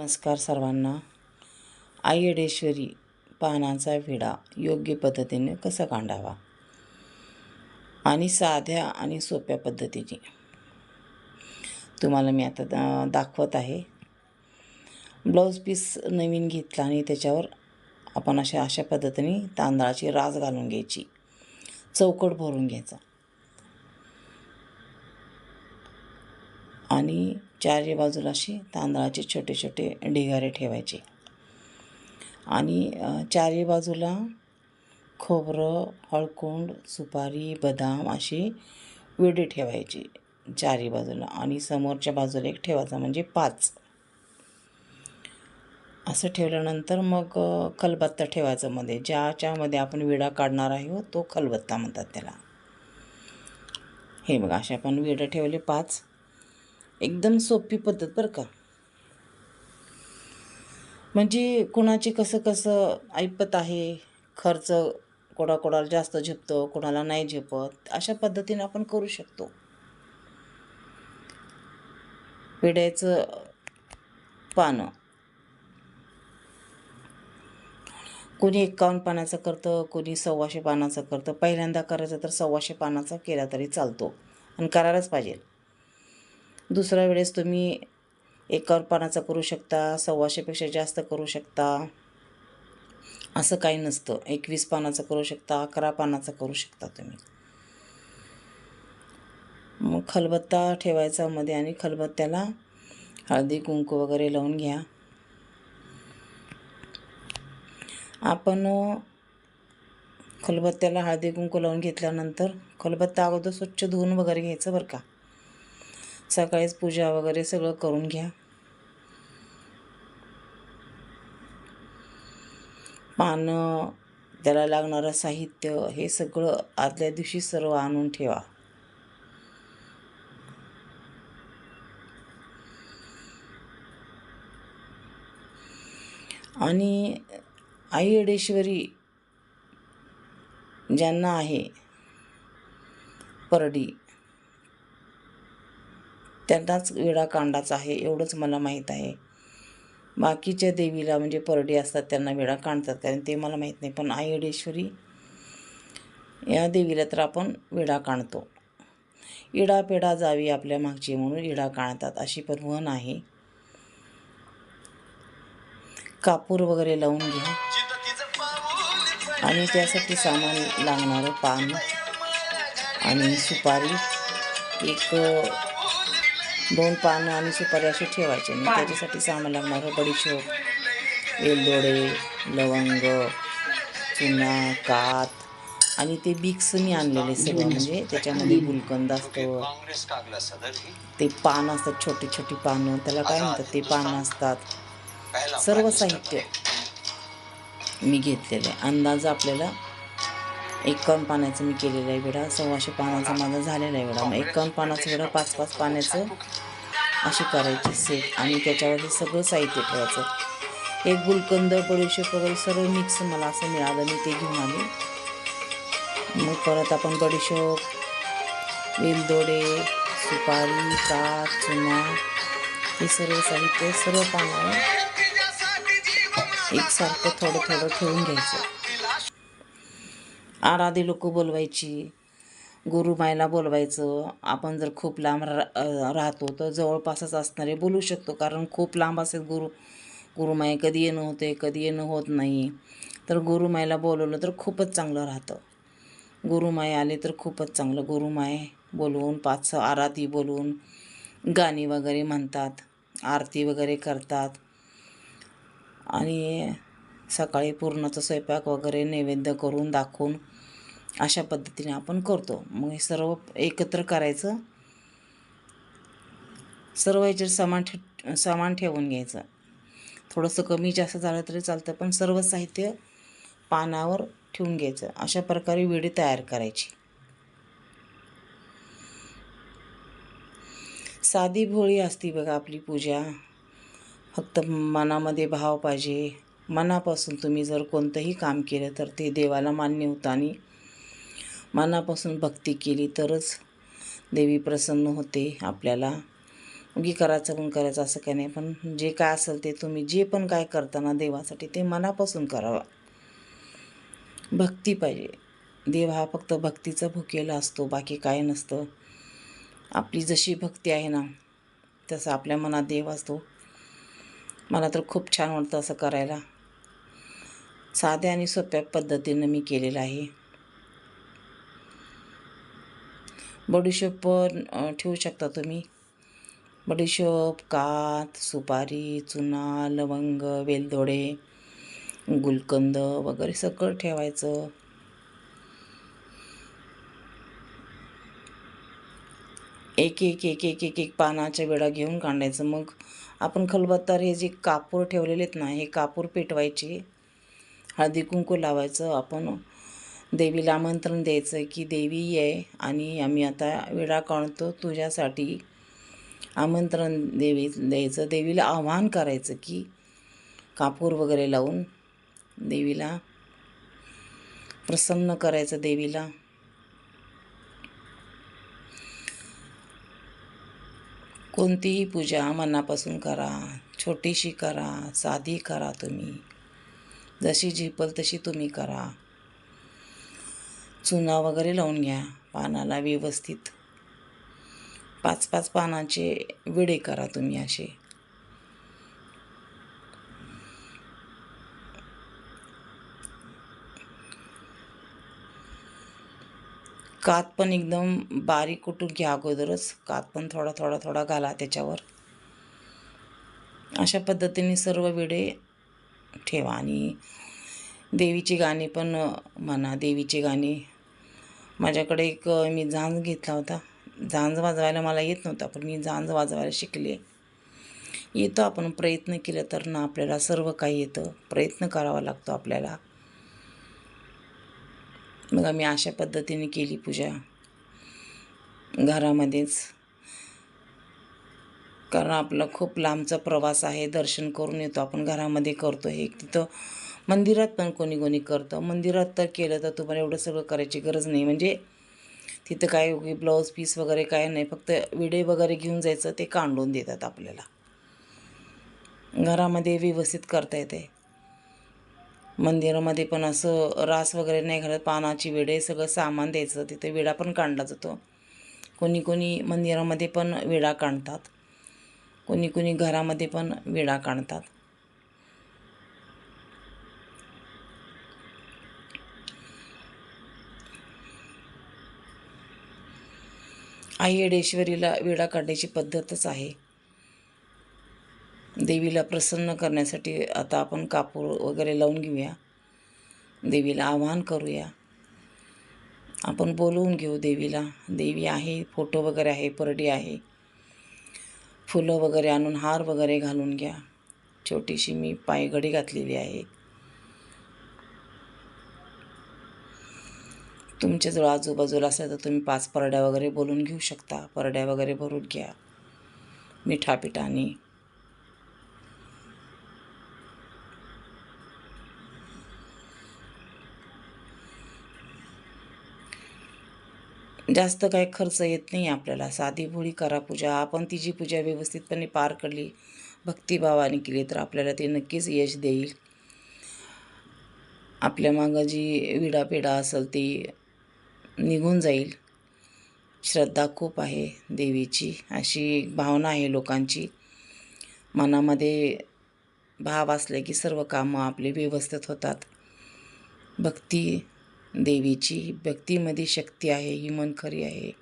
नमस्कार सर्वांना. आयडेश्वरी पानांचा विडा योग्य पद्धतीने कसा कांडावा आणि साध्या आणि सोप्या पद्धतीने तुम्हाला मी आता दाखवत आहे. ब्लाऊज पीस नवीन घेतला आणि त्याच्यावर आपण अशा अशा पद्धतीने तांदळाची रास घालून घ्यायची. चौकट भरून घ्यायचा. आणि चारही बाजूला असे तांदळाचे छोटे छोटे ढिगारे ठेवायचे. आणि चारही बाजूला खोबरं हळकुंड सुपारी बदाम अशी विडी ठेवायची चारही बाजूला. आणि समोरच्या बाजूला एक ठेवायचा म्हणजे पाच. असं ठेवल्यानंतर मग खलबत्ता ठेवायचा मध्ये. ज्याच्यामध्ये आपण विडा काढणार आहे तो खलबत्ता म्हणतात त्याला. हे बघा असे आपण विडं ठेवले पाच. एकदम सोपी पद्धत बरं का. म्हणजे कुणाची कसं कसं ऐपत आहे खर्च कोणा कोणाला जास्त झेपतो कोणाला नाही झेपत अशा पद्धतीने आपण करू शकतो. पिढ्याचं पानं. कोणी एकावन्न पानाचं करतं कोणी सव्वाशे पानाचं करतं. पहिल्यांदा करायचं तर सव्वाशे पानाचा केला तरी चालतो. आणि करायलाच पाहिजे. दुसऱ्या वेळेस तुम्ही एकावर पानाचा करू शकता सव्वाशेपेक्षा जास्त करू शकता. असं काही नसतं. एकवीस पानाचं करू शकता अकरा पानाचं करू शकता तुम्ही. मग खलबत्ता ठेवायचा मध्ये आणि खलबत्त्याला हळदी कुंकू वगैरे लावून घ्या. आपण खलबत्त्याला हळदी कुंकू लावून घेतल्यानंतर खलबत्ता अगोदर स्वच्छ धुवून वगैरे घ्यायचं बरं का? सकाळीच पूजा वगैरे सगळं करून घ्या. पानं त्याला लागणारं साहित्य हे सगळं आदल्या दिवशी सर्व आणून ठेवा. आणि आई अडेश्वरी ज्यांना आहे परडी त्यांनाच विडा कांडाचा आहे एवढंच मला माहीत आहे. बाकीच्या देवीला म्हणजे परडी असतात त्यांना विडा काढतात कारण ते मला माहीत नाही. पण आई अडेश्वरी या देवीला तर आपण विडा काढतो इडापेडा जावी आपल्या मागची म्हणून इडा काढतात अशी पण म्हण आहे कापूर वगैरे लावून घ्या. आणि त्यासाठी सामान लागणारं पान आणि सुपारी एक दोन पानं आणि सुपारी अशी ठेवायची. आणि त्याच्यासाठी सामान लागणारं बडीशोप वेलदोडे लवंग चुना कात आणि ते बिक्स मी आणलेले सगळं. म्हणजे त्याच्यामध्ये गुलकंद असतं. ते पान असतात छोटी छोटी पानं. त्याला काय म्हणतात ते पानं असतात. सर्व साहित्य मी घेतलेलं आहे. अंदाज आपल्याला एकावन्न पाण्याचं मी केलेलं आहे विडा सव्वाशे पानाचा माझा झालेला आहे विडा. मग एकावन्न पानाचं विडा पाच पाच पाण्याचं अशी करायची सेट आणि त्याच्यावरती सगळं साहित्य ठेवायचं. एक गुलकंद बडीशेप वगैरे सर्व मिक्स मला असं मिळालं. मी ते घेऊन आले. मग परत आपण बडीशेप वेलदोडे सुपारी ताक चुना हे सर्व साहित्य सर्व पानावर एकसारखं थोडं थोडं ठेवून घ्यायचं. आराधी लोक बोलवायची गुरुमायला बोलवायचं. आपण जर खूप लांब रा राहतो तर जवळपासच असणारे बोलू शकतो. कारण खूप लांब असेल गुरु. गुरुमाय कधी येणं होते कधी येणं होत नाही. तर गुरुमायला बोलवलं तर खूपच चांगलं राहतं. गुरुमाय आले तर खूपच चांगलं. गुरुमाय बोलवून पाच सहा आराधी बोलवून गाणी वगैरे म्हणतात आरती वगैरे करतात. आणि सकाळी पूर्णाचा स्वयंपाक वगैरे नैवेद्य करून दाखवून अशा पद्धतीने आपण करतो. मग हे सर्व एकत्र करायचं. सर्व याच्यात सामान ठे सामान ठेवून घ्यायचं. थोडंसं कमी जास्त झालं तरी चालतं पण सर्व साहित्य पानावर ठेवून घ्यायचं. अशा प्रकारे विडी तयार करायची. साधी भोळी असती बघा आपली पूजा. फक्त मनामध्ये भाव पाहिजे. मनापासून तुम्ही जर कोणतंही काम केलं तर ते देवाला मान्य होतं आणि मनापासून भक्ती केली तरच देवी प्रसन्न होते आपल्याला. उगी करायचं पण करायचं असं काही नाही पण जे काय असेल ते तुम्ही जे पण काय करताना देवासाठी ते मनापासून करावं. भक्ती पाहिजे. देव हा फक्त भक्तीचा भुकेला असतो बाकी काय नसतं. आपली जशी भक्ती आहे ना तसं आपल्या मनात देव असतो. मला तर खूप छान वाटतं असं करायला. साध्या आणि सोप्या पद्धतीनं मी केलेलं आहे. बडीशेप पण ठेवू शकता तुम्ही. बडीशेप कात सुपारी चुना लवंग वेलदोडे गुलकंद वगैरे सगळं ठेवायचं. एक एक एक एक एक एक पानाच्या वेळा घेऊन काढायचं मग आपण खलबत्तार हे जे कापूर ठेवलेले आहेत ना हे कापूर पेटवायचे. हळदी कुंकू लावायचं. आपण देवीला आमंत्रण द्यायचं की देवी आहे आणि आम्ही आता विडा काढतो. तुझ्यासाठी आमंत्रण देवी द्यायचं. देवीला आव्हान करायचं की कापूर वगैरे लावून देवीला प्रसन्न करायचं देवीला. कोणतीही पूजा मनापासून करा छोटीशी करा साधी करा तुम्ही. जशी झिपल तशी तुम्ही करा. चुना वगैरे लावून घ्या पानाला व्यवस्थित. पाच पाच पानाचे विडे करा तुम्ही असे. कात पण एकदम बारीक कुटून घ्या अगोदरच. कात पण थोडा थोडा थोडा घाला त्याच्यावर. अशा पद्धतीने सर्व विडे ठेवा. आणि देवीची गाणी पण म्हणा देवीची गाणी माझ्याकडे एक मी झांज घेतला होता. झांज वाजवायला मला येत नव्हता पण मी झांज वाजवायला शिकले. येतो आपण प्रयत्न केलं तर ना आपल्याला सर्व काही येतं. प्रयत्न करावा लागतो आपल्याला. मग आम्ही अशा पद्धतीने केली पूजा घरामध्येच. कारण आपला खूप लांबचा प्रवास आहे दर्शन करून येतो आपण घरामध्ये करतो हे. तिथं मंदिरात पण कोणी कोणी करतं. मंदिरात तर केलं तर तुम्हाला एवढं सगळं करायची गरज नाही. म्हणजे तिथं काय ब्लाऊज पीस वगैरे काय नाही. फक्त विडे वगैरे घेऊन जायचं ते कांडून देतात आपल्याला. घरामध्ये व्यवस्थित करता येते. मंदिरामध्ये पण असं रास वगैरे नाही घालत. पानाची विडे सगळं सामान द्यायचं. तिथे विडा पण काढला जातो. कोणी कोणी मंदिरामध्ये पण विडा काढतात कोणी कोणी घरामध्ये पण विडा काढतात आई येडेश्वरीला विडा काढण्याची पद्धतच आहे. देवीला प्रसन्न करण्यासाठी आता आपण कापूर वगैरे लावून घेऊया. देवीला आवाहन करूया. आपण बोलवून घेऊ देवीला. देवी आहे फोटो वगैरे आहे परडी आहे. फुलं वगैरे आणून हार वगैरे घालून घ्या. छोटीशी मी पायघडी घातलेली आहे. तुमच्याजवळ आजूबाजूला असेल तर तुम्ही पाच परड्या वगैरे बोलून घेऊ शकता. परड्या वगैरे भरून घ्या. मिठापिठाने. जास्त काही खर्च येत नाही आपल्याला. साधी भोळी करा पूजा. आपण तिची पूजा व्यवस्थितपणे पार करली भक्तिभावाने केली तर आपल्याला ते नक्कीच यश देईल. आपल्या मागं जी विडापिडा असेल ती निघून जाईल. श्रद्धा खूप आहे देवीची अशी भावना आहे लोकांची. मनामध्ये भाव असले की सर्व कामं आपले व्यवस्थित होतात. भक्ती देवीची भक्तीमध्ये शक्ती आहे ही मन खरी आहे.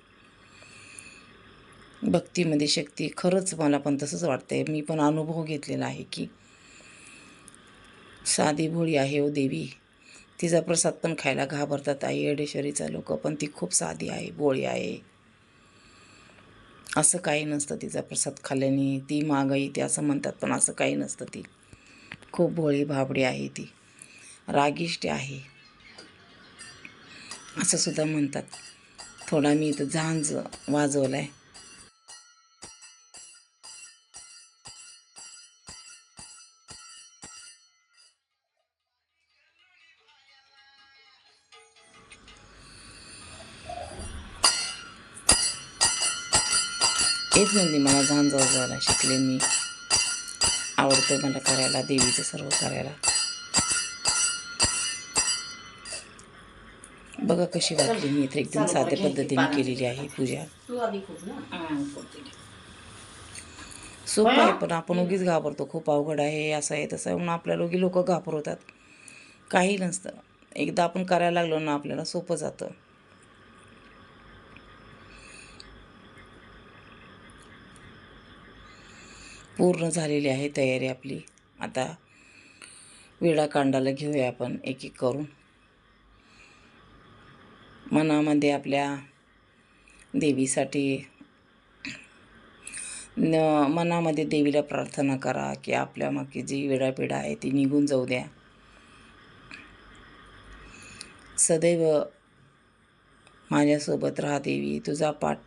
भक्तीमध्ये शक्ती खरंच मला पण तसंच वाटतंय. मी पण अनुभव घेतलेला आहे की साधी भोळी आहे ओ देवी. तिचा प्रसाद पण खायला घाबरतात आई येडेश्वरीचा लोक पण ती खूप साधी आहे बोळी आहे. असं काही नसतं तिचा प्रसाद खाल्ल्याने. ती मागाई ते असं म्हणतात पण असं काही नसतं ती. खूप भोळी भाबडी आहे ती. रागिष्ट आहे. असं सुद्धा म्हणतात. थोडा मी इथं झांज वाजवला आहे हेच म्हणते मला झांज वाजवायला शिकले मी आवडतं मला करायला देवीचं सर्व करायला. बघा कशी वाटली मी इथे. एकदम साध्या पद्धतीने केलेली आहे पूजा. सोपं आहे पण आपण उगीच घाबरतो. खूप अवघड आहे असं आहे तसं आहे. म्हणून आपल्याला उगी लोक घाबरवतात. काही नसतं. एकदा आपण करायला लागलो ना आपल्याला सोपं जातं. पूर्ण झालेली आहे तयारी आपली. आता विडा कांडाला घेऊया आपण एक एक करून. मनामध्ये आपल्या देवीसाठी न मनामध्ये देवीला प्रार्थना करा की आपल्या मागे जी वेडापिडा आहे ती निघून जाऊ द्या. सदैव माझ्यासोबत राहा देवी. तुझा पाठ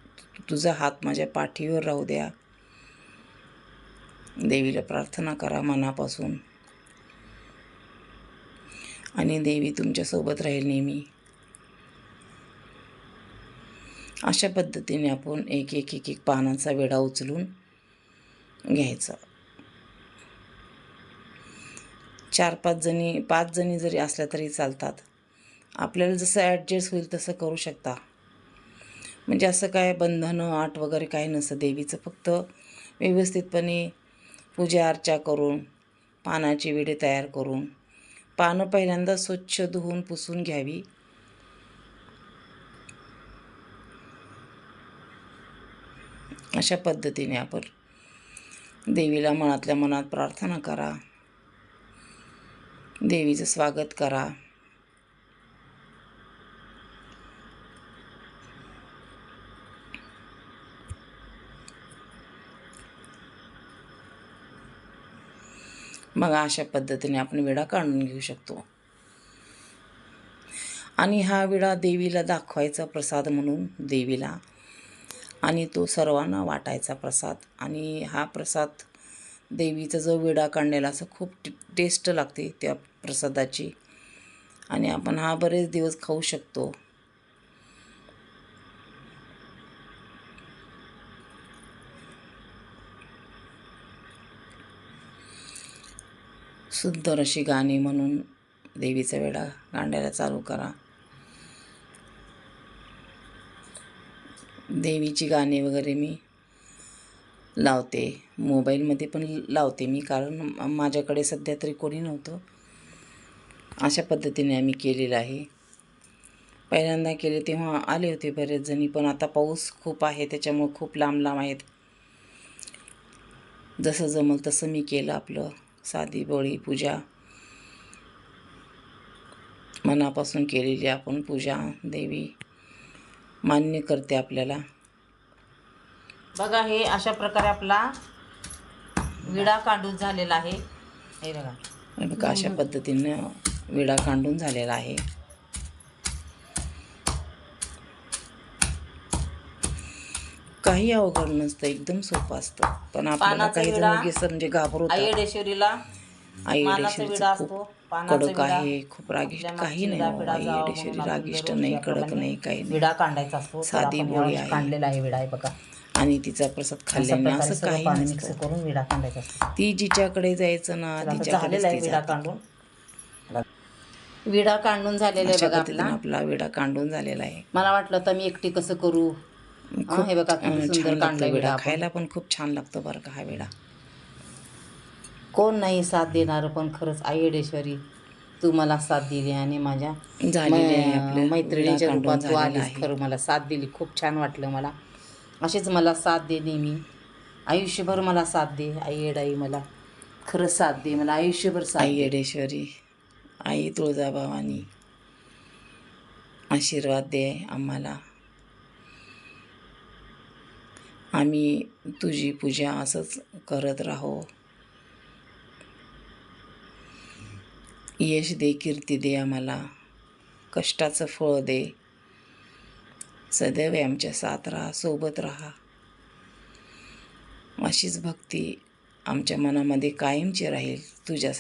तुझा हात माझ्या पाठीवर राहू द्या. देवीला प्रार्थना करा मनापासून. आणि देवी तुमच्यासोबत राहील नेहमी. अशा पद्धतीने आपण एक एक एक एक पानांचा वेढा उचलून घ्यायचा. चार पाच जणी पाच जणी जरी असल्या तरी चालतात. आपल्याला जसं ॲडजस्ट होईल तसं करू शकता. म्हणजे असं काय बंधनं आट वगैरे काही नसतं. देवीचं फक्त व्यवस्थितपणे पूजा अर्चा करून पानाची विडे तयार करून पानं पहिल्यांदा स्वच्छ धुवून पुसून घ्यावी. अशा पद्धतीने आपण देवीला मनातल्या मनात प्रार्थना करा. देवीचं स्वागत करा. मग अशा पद्धतीने आपण विडा काढून घेऊ शकतो. आणि हा विडा देवीला दाखवायचा प्रसाद म्हणून देवीला. आणि तो सर्वांना वाटायचा प्रसाद. आणि हा प्रसाद देवीचा जो विडा काढलेला असं खूप टेस्ट लागते त्या प्रसादाची. आणि आपण हा बरेच दिवस खाऊ शकतो. सुंदर अशी गाणी म्हणून देवीचा वेडा गांडायला चालू करा. देवीची गाणी वगैरे मी लावते. मोबाईलमध्ये पण लावते मी कारण माझ्याकडे सध्या तरी कोणी नव्हतं. अशा पद्धतीने आम्ही केलेलं आहे. पहिल्यांदा केले तेव्हा आले होते बरेच जणी पण आता पाऊस खूप आहे त्याच्यामुळं खूप लांब लांब आहेत. जसं जमल तसं मी केलं आपलं. साधी बळी पूजा. मनापासून केलेली आपण पूजा देवी. मान्य करते आपल्याला. बघा हे अशा प्रकारे आपला विडा काढून झालेला आहे. हे बघा. बघा अशा पद्धतीनं विडा काढून झालेला आहे. काही अवघड नसतं एकदम सोपं असतं. पण आपल्याला काही जण म्हणजे घाबरवतात खूप कडक आहे खूप रागिष्ट आपल्या काही नाही हो. रागिष्ट नाही कडक नाही काही नाही. विडा काढायचा असतो साधी बोळी आहे. काढलेला आहे विडा आहे बघा. आणि तिचा प्रसाद खाल्ल्याने असं काही मिक्स करून विडा काढायचा असतो. ती जिच्याकडे जायचं ना तर आता तिच्याकडेच झालेला आहे ती विडा. काढून विडा काढून झालेला आहे बघा आपला विडा कांडून झालेला आहे. मला वाटलं तर मी एकटी कसं करू? हा, हे बघा सुंदर काढला विडा विडा. आपण. खायला पण खूप छान लागतो बरं का हा विडा. कोण नाही साथ देणार पण खरंच आईडेश्वरी तू मला साथ दिली आणि माझ्या झालेली आहे मै- आपलं. मैत्रिणीच्या रूपात तू झालेला आलीस. आहे. खरं मला साथ दिली. खूप छान वाटलं मला. अशीच मला साथ दे नेहमी. आयुष्यभर मला साथ दे आई येडाई मला. खरंच साथ दे मला आयुष्यभर साथ आई येडेश्वरी आई तुळजाभवानी. आशीर्वाद दे आम्हाला. आम्ही तुझी पूजा असंच करत राहो. यश दे कीर्ती दे आम्हाला. कष्टाचं फळ दे. सदैव आमच्या साथ राहा सोबत राहा. अशीच भक्ती आमच्या मनामध्ये कायमची राहील तुझ्या